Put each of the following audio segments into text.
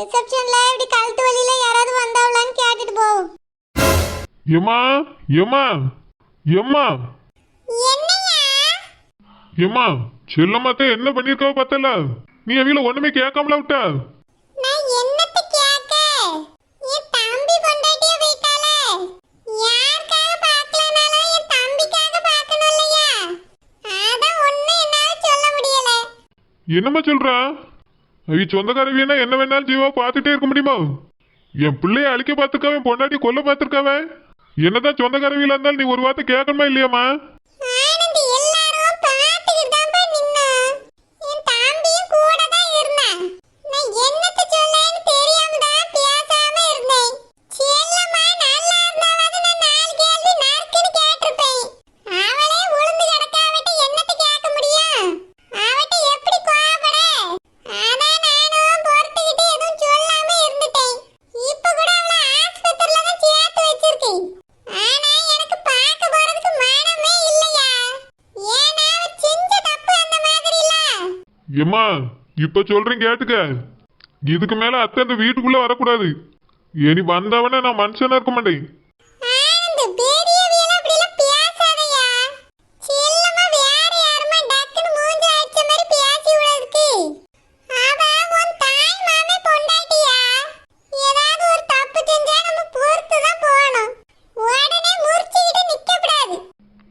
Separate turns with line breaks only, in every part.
ரிசப்ஷன்ல இப்படி கழுத்து வலியில யாராவது வந்தாவலான்னு கேட்டுட்டு போவோம். எம்மா எம்மா
எம்மா
எம்மா செல்லம்மாத்த என்ன பண்ணிருக்காவ பத்தல நீ அவியில ஒண்ணுமே கேட்காமல விட்ட? என்னம்மா சொல்றா? அவி சொந்தக்காரவியனா என்ன வேணாலும் ஜீவா பார்த்துட்டே இருக்க முடியுமா? என் பிள்ளைய அழிக்க பார்த்துருக்காவன் பொண்டாட்டி கொல்ல பார்த்துருக்காவன். என்னதான் சொந்தக்காரவியில இருந்தாலும் நீ ஒரு வார்த்தை கேட்கணுமா இல்லையாம்மா
ஆனந்த் எல்லாரும் பார்த்துக்கிட்டு தான்ப்பா நின்னோம் என் தம்பியும் கூட தான் இருந்தான் நான் என்னத்த சொல்லன்னு தெரியாம தான் பேசாம இருந்தேன் செல்லம்மா நல்லா இருந்தாவது நான் நாலு கேள்வி நறுக்குன்னு கேட்டிருப்பேன் அவளே உளுந்து கிடக்காவிட்டு என்னத்த கேட்க முடியும் அவட்ட எப்படி கோவப்பட அதான் நானும் பொறுத்துக்கிட்டு எதுவும் சொல்லாம இருந்துட்டேன் இப்ப கூட அவளை ஆஸ்பத்திரியில தான் சேர்த்து வச்சிருக்கேன் ஆனா எனக்கு பார்க்க போறதுக்கு மனமே இல்லையா ஏன்னா அவ செஞ்ச தப்பு அந்த மாதிரி இல்ல
எம்மா இப்ப சொல்றேன் கேட்டுக்க. இதுக்கு மேல அத்தை இந்த வீட்டுக்குள்ள வரக்கூடாது. இனி வந்தவன நான் மனுஷனா இருக்க மாட்டேன்.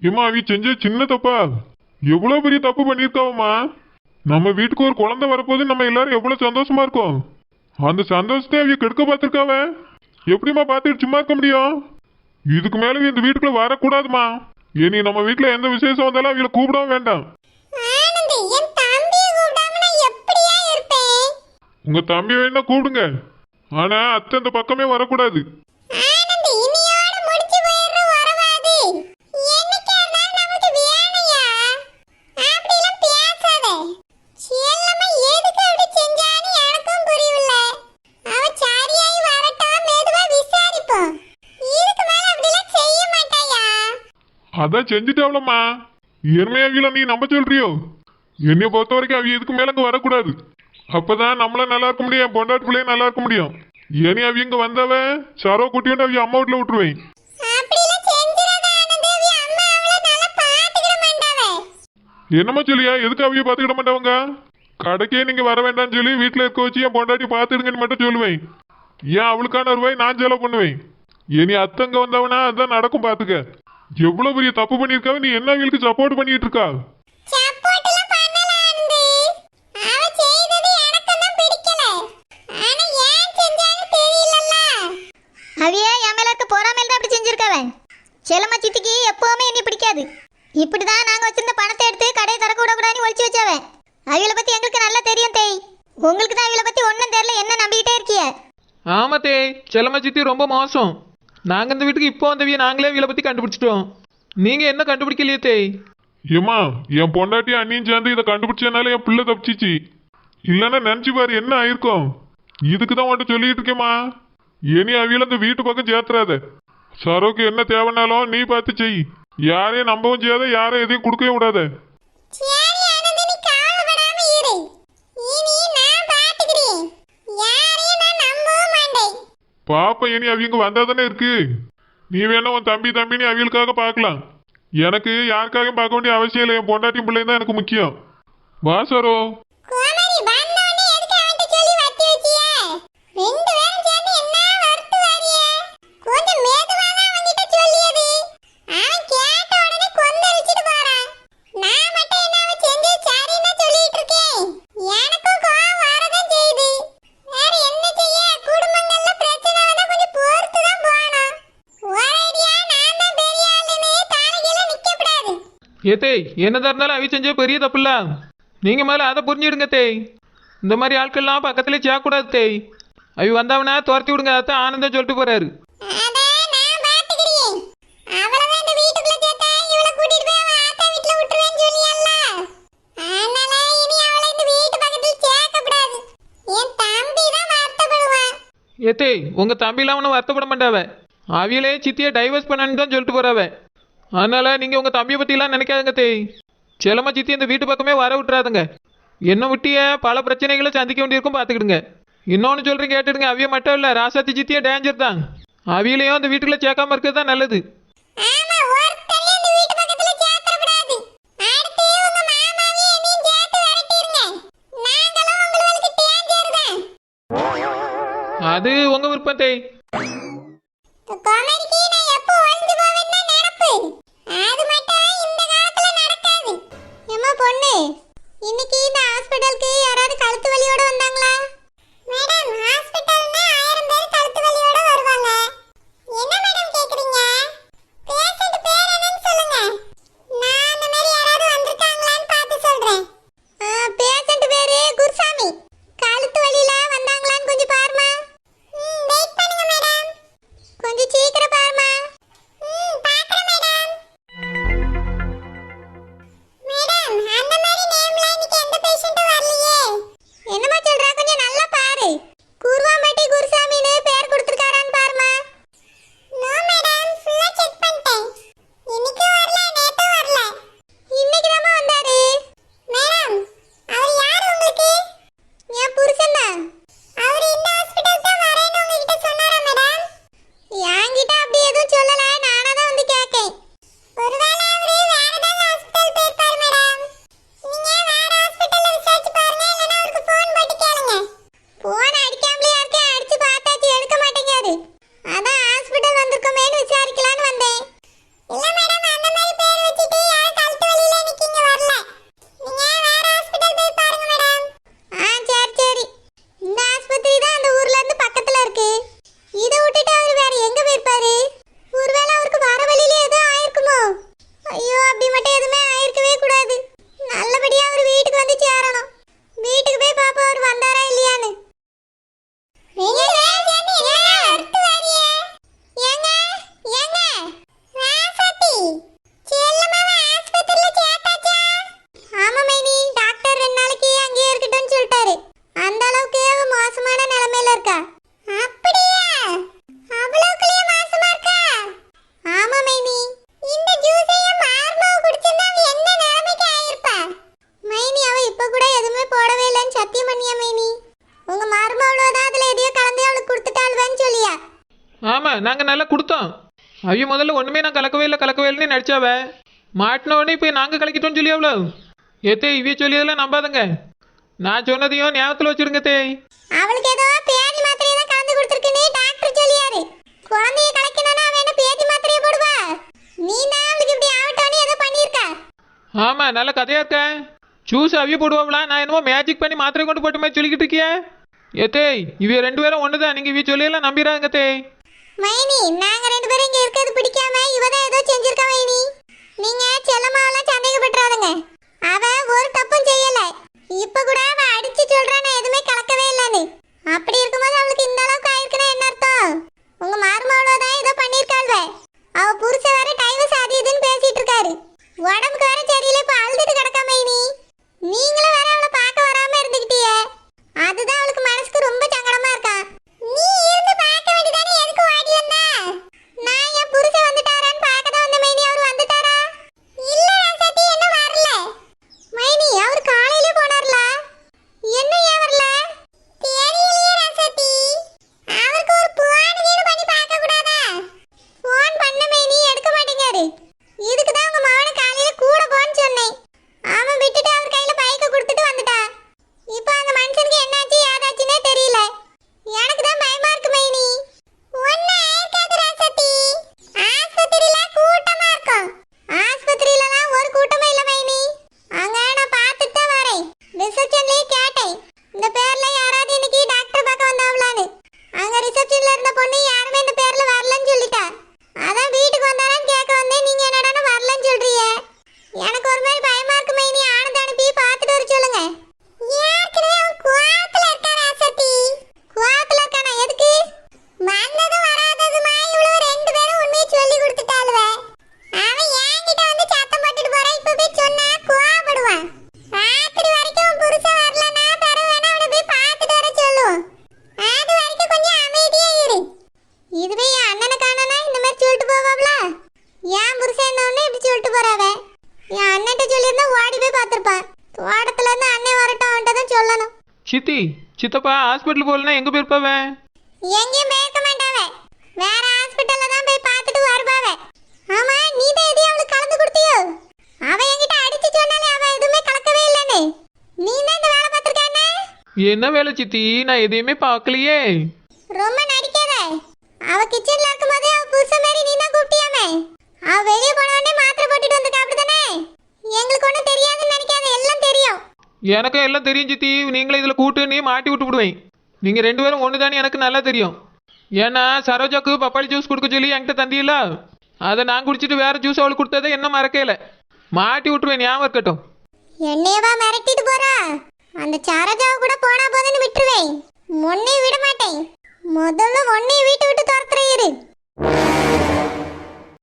ஏம்மா அவி செஞ்ச சின்ன தப்பா? எவ்வளவு பெரிய தப்பு பண்ணிருக்காவம்மா நம்ம வீட்டுக்கு ஒரு குழந்தை வரப்போது நம்ம எல்லாரும் எவ்வளவு சந்தோஷமா இருக்கோம். அந்த சந்தோஷத்தை அவிய கெடுக்க பார்த்துருக்காவ? எப்படிம்மா பார்த்துட்டு சும்மா இருக்க முடியும்? இதுக்கு மேல இந்த வீட்டுக்குள்ள வரக்கூடாதுமா இனி நம்ம வீட்டுல எந்த விசேஷம் வந்தாலும் அவங்கள கூப்பிடவும் வேண்டாம்.
ஆனந்த் என் தம்பியை கூப்பிடாம நான் எப்படியா இருப்பேன்?
உங்க தம்பி வேணா கூப்பிடுங்க. ஆனா அத்தை அந்த பக்கமே வரக்கூடாது. அதான் செஞ்சுட்டாவளம்மா. இயற்கையாவில நீ நம்ப சொல்றியோ? என்னைய பொறுத்த வரைக்கும் அவ இதுக்கு மேல இங்க வரக்கூடாது. அப்பதான் நம்மள நல்லா இருக்க முடியும் என் பொண்டாட்டி பிள்ளையும் நல்லா இருக்க முடியும். இனி அவ இங்க வந்தவ சரோ குட்டியோட அவ அம்மா வீட்டுல விட்டுருவேன். என்னம்மா சொல்லியா? எதுக்கு அவைய பாத்துக்கிட மாட்டவங்க? கடைக்கே நீங்க வர வேண்டாம்னு சொல்லி வீட்டுல இருக்க வச்சு என் பொண்டாட்டி பாத்துடுங்கன்னு மட்டும் சொல்லுவேன். ஏன் அவளுக்கான ரூபாய் நான் செலவு பண்ணுவேன்? இனி அத்தங்க வந்தவனா அதான் நடக்கும் பாத்துக்க. எவ்வளவு பெரிய தப்பு பண்ணிருக்காவ நீ என்ன அவங்களுக்கு சப்போர்ட் பண்ணிட்டு இருக்கா
அவிய என் மேல இருக்க பொறாமையில தான் அப்படி செஞ்சிருக்கவன். செல்லம்மா சித்திக்கு எப்பவுமே என்னை பிடிக்காது. இப்படிதான் நாங்க வச்சிருந்த பணத்தை எடுத்து கடையை திறக்க விடக்கூடாதுன்னு ஒழிச்சு வச்சவன். அவியலை பத்தி எங்களுக்கு நல்லா தெரியும் தேய். உங்களுக்கு தான் அவியலை பத்தி ஒன்றும் தெரியல என்ன நம்பிக்கிட்டே இருக்கிய?
ஆமா தேய். செல்லம்மா சித்தி ரொம்ப மோசம். நாங்கள் இந்த வீட்டுக்கு இப்போ வந்தவிய நாங்களே வீலை பற்றி கண்டுபிடிச்சிட்டோம். நீங்கள் என்ன கண்டுபிடிக்கலையே தேய்.
ஏம்மா என் பொண்டாட்டி அண்ணியும் சேர்ந்து இதை கண்டுபிடிச்சதுனால என் பிள்ளை தப்பிச்சிச்சு. இல்லைன்னா நினைச்சு பாரு என்ன ஆயிருக்கும். இதுக்கு தான் உன்ட்ட சொல்லிட்டு இருக்கேம்மா. இனி அவியில இந்த வீட்டு பக்கம் சேர்த்துறாத. சரோக்கு என்ன தேவைனாலும் நீ பார்த்து செய். யாரையும் நம்பவும் செய்யாத யாரையும் எதையும் கொடுக்கவே விடாத
சரி ஆனந்த் நீ கவலைப்படாம இரு இனி நான் பாத்துக்கிறேன் யாரையும் நான் நம்பவும் மாட்டேன்
பாப்பா இனி அவங்க வந்தா தானே இருக்கு? நீ வேணா உன் தம்பி தம்பின்னு அவங்களுக்காக பார்க்கலாம். எனக்கு யாருக்காகவும் பார்க்க வேண்டிய அவசியம் இல்லை. என் பொண்டாட்டி பிள்ளைங்க தான் எனக்கு முக்கியம். வா சரோ
கோமரி வந்தோடனே எதுக்கு அவன்கிட்ட சொல்லி வத்தி வச்சிய ரெண்டு பேரும் சேர்ந்து என்ன வறுத்து வாரிய கொஞ்சம் மெதுவா தான் அவன்கிட்ட சொல்லியது அவன் கேட்ட உடனே கொந்தளிச்சிட்டு போறான் நான் மட்டும் என்ன அவன் செஞ்சு சரின்னு சொல்லிட்டு இருக்கேன் எனக்கும் கோவம் வரதான் செய்யுது வேற என்ன செய்ய குடும்பங்கள்ல பிரச்சனை வந்தா கொஞ்சம் பொறுத்து தான் போகணும் ஒரேடியா நான் தான் பெரிய ஆளுன்னு தலைகீழ நிக்க கூடாது
ஏ தேய் என்னதான் இருந்தாலும் அவி செஞ்ச பெரிய தப்புல்ல. நீங்கள் மேலே அதை புரிஞ்சிடுங்க தேய் இந்த மாதிரி ஆட்கள்லாம் பக்கத்துலேயே சேர்க்கக்கூடாது தேய் அவி வந்தவனா துரத்தி விடுங்க அதான் ஆனந்தம் சொல்லிட்டு போகிறாரு
அதான் நான் பாத்துக்கிறேன். அவ்வளவுதான் இந்த வீட்டுக்குள்ள சேர்த்தா இவளை கூட்டிட்டு போய் அவன் ஆத்தா வீட்டுல விட்டுருவேன்னு சொல்லியல்ல. அதனால இனி அவளை இந்த வீட்டு பக்கத்துல சேர்க்க கூடாது என் தம்பி தான் வருத்தப்படுவான்.
ஏ தேய் உங்கள் தம்பிலாம் ஒன்றும் வருத்தப்பட மாட்டாவ. அவியலே சித்தியை டைவர்ஸ் பண்ணன்னு தான் சொல்லிட்டு போகிறாவ அதனால் நீங்கள் உங்கள் தம்பியை பற்றிலாம் நினைக்காதுங்க தேய். செல்லம்மா சித்தி இந்த வீட்டு பக்கமே வர விட்டுறாதுங்க. என்ன விட்டிய பல பிரச்சனைகளை சந்திக்க வேண்டியிருக்கும் பார்த்துக்கிடுங்க. இன்னொன்று சொல்கிறேன் கேட்டுடுங்க அவிய மட்டும் இல்லை ராசாத்தி சித்தியே டேஞ்சர் தான். அவியலையும் அந்த வீட்டுக்குள்ள சேர்க்காம இருக்கிறது தான் நல்லது.
ஒருத்தரையும் இந்த வீட்டு
பொண்ணு. இன்னைக்கு இந்த ஹாஸ்பிடலுக்கு யாராவது கழுத்து வலியோட வந்தாங்களா?
மேடம் ஹாஸ்பிடல்
ஆமா
நாங்க நல்லா கொடுத்தோம். அவிய முதல்ல ஒண்ணுமே நான் கலக்கவே இல்லை கலக்கவே இல்லைன்னு நடிச்சாவ? மாட்டின உடனே இப்போ நாங்க கலக்கிட்டோம்னு சொல்லி அவ்வளோ ஏத்தே இவிய சொல்லியதெல்லாம் நம்பாதங்க. நான் சொன்னதையும் ஞாபகத்தில் வச்சிருங்க தேய்
அவளுக்கு ஏதோ பேதி மாத்திரையை தான் கலந்து கொடுத்துருக்குன்னு டாக்டர் சொல்லியாரு. குழந்தைய கலக்கினா அவ என்ன பேதி மாத்திரையை போடுவா? நீ தான் அவளுக்கு இப்படி ஆகட்டோன்னு ஏதோ பண்ணியிருக்கா.
ஆமா நல்ல கதையா இருக்க. ஜூஸ் அவிய போடுவாங்களா நான் என்னமோ மேஜிக் பண்ணி மாத்திரை கொண்டு போட்ட மாதிரி சொல்லிக்கிட்டு இருக்கியே. ஏத்தேய் இவிய ரெண்டு பேரும் ஒன்று தான் நீங்கள் இவிய சொல்லியெல்லாம் நம்பிடுறாங்க தேய்
மைனி நாங்க ரெண்டு பேரும் இங்க இருக்கிறது பிடிக்காம இவ தான் ஏதோ செஞ்சிருக்கா மைனி. நீங்க செல்லமாவெல்லாம் சந்தேகப்பட்டுறாதுங்க அவ ஒரு தப்பும் செய்யல. இப்ப கூட அவ அடிச்சு சொல்றா நான் எதுவுமே கலக்கவே இல்லைன்னு. அப்படி இருக்கும்போது அவளுக்கு இந்த அளவுக்கு ஆயிருக்குன்னா என்ன அர்த்தம்? உங்க மாறுமாவளோ தான் ஏதோ பண்ணிருக்காள்வ அவ புருஷ வேற டைவர்ஸ் அது இதுன்னு பேசிட்டு இருக்காரு. உடம்புக்கு வேற சரியில்லை இப்ப அழுதுட்டு கிடக்கா மைனி நீங்களும் வேற அவளை பார்க்க வராம இருந்துகிட்டியே அதுதான் அவளுக்கு மனசுக்கு ரொம்ப சங்கடமா இருக்கா
நீ இருந்து பார்க்க வேண்டியதானே எதுக்கு ஓடி வந்தா
நான் என் புருஷன் வந்துட்டாரான்னு பார்க்க தான் வந்த மைனி அவர் வந்துட்டாரா
இல்ல ராசதி என்ன வரல
மைனி அவர் காலையிலே போனார்ல என்ன ஏன் வரல
தெரியலையே ராசதி அவருக்கு ஒரு புவான வீடு பண்ணி பார்க்க கூடாதா
ஃபோன் பண்ண மைனி எடுக்க மாட்டேங்காரு இதுக்கு தான் உங்க மகனை காலையில கூட போன்னு சொன்னேன் அவன் விட்டுட்டு அவர் கையில பைக்க கொடுத்துட்டு வந்துட்டா இப்போ அந்த மனுஷனுக்கு என்னாச்சு ஏதாச்சுன்னே தெரியல எனக்கு தான் பயமா இருக்கு மைனி
ஒண்ணு ஆயிருக்காது ராசதி ஆஸ்பத்திரியில கூட்டமா இருக்கும்
ஆஸ்பத்திரியிலலாம் ஒரு கூட்டமும் இல்ல மைனி அங்க நான் பார்த்துட்டு தான் வரேன் ரிசப்ஷன்லயே கேட்டேன் இந்த பேர்ல யாராவது இன்னைக்கு டாக்டர் பார்க்க வந்தாவலான்னு அங்க ரிசப்ஷன்ல இருந்த பொண்ணு யாருமே இந்த பேர்ல வரலன்னு சொல்லிட்டா அதான் வீட்டுக்கு வந்தாரான்னு கேட்க வந்தேன் நீங்க என்னடா வரலன்னு சொல்றீங்க எனக்கு ஒரு மாதிரி பயமா இருக்கு மைனி ஆனந்த் அனுப்பி பார்த்துட்டு வர சொல்லுங்க
ஏற்கனவே அவன் குவாத்துல இருக்கா ராசதி
குவாத்துல இருக்கானா எதுக்கு
வந்ததும் வராததுமா இவ்வளவு ரெண்டு பேரும் உண்மையை சொல்லி கொடுத்துட்டாளுவ அவன் என்கிட்ட வந்து சத்தம் போட்டுட்டு போறான் இப்ப போய் சொன்னா கோவப்படுவான் ராத்திரி வரைக்கும் உன் புருஷன் வரலன்னா பிறகு வேணா அவனை போய் பார்த்துட்டு வர சொல்லுவோம் அது வரைக்கும் கொஞ்சம் அமைதியா இரு
இதுவே என் அண்ணனை காணனா இந்த மாதிரி சொல்லிட்டு போவாப்ல? என் புருஷன் என்ன இப்படி சொல்லிட்டு போறாவ? என் அண்ணன்ட்ட சொல்லியிருந்தா ஓடி போய் பார்த்திருப்பான். தோட்டத்துல இருந்து அண்ணன் வரட்டும் அவன்கிட்ட தான் சொல்லணும்.
சித்தி சித்தப்பா ஹாஸ்பிட்டல் போகலன்னா எங்கே போயிருப்பாவே
எங்கேயும் போயிருக்க மாட்டாவ. வேற
நீ தான் எதையும் அவளுக்கு கலந்து கொடுத்தியோ? அவ என்கிட்ட அடிச்சு சொன்னாலே அவ எதுவுமே கலக்கவே இல்லைன்னு. நீ தான் இந்த வேலை பார்த்திருக்கானே
என்ன வேலை சித்தி? நான் எதையுமே பார்க்கலையே.
ரொம்ப அவ கிச்சன்ல இருக்கும்போது அவ புருஷன் மாதிரி நீ தான் கூப்பிட்டியாமே? அவ வெளியே போன உடனே மாத்திரை போட்டுட்டு வந்திருக்கா அப்படிதானே எங்களுக்கு ஒன்றும் தெரியாதுன்னு நினைக்காத எல்லாம் தெரியும்.
எனக்கும் எல்லாம் தெரியும் சித்தி. நீங்களே இதில் கூட்டு நீ மாட்டி விட்டு விடுவேன். நீங்கள் ரெண்டு பேரும் ஒன்று தானே எனக்கு நல்லா தெரியும். ஏன்னா சரோஜாக்கு பப்பாளி ஜூஸ் கொடுக்க சொல்லி என்கிட்ட தந்தியில அதை நான் குடிச்சிட்டு வேற ஜூஸ் அவளுக்கு கொடுத்ததை என்ன மறக்கல. மாட்டி விட்டுருவேன் ஞாபகம் இருக்கட்டும்.
என்னையவா மிரட்டிட்டு போறா? அந்த சரோஜாவை கூட போனா போதுன்னு விட்டுருவேன். உன்னையும் விட மாட்டேன். முதல்ல உன்னையும் வீட்டை விட்டு துரத்துற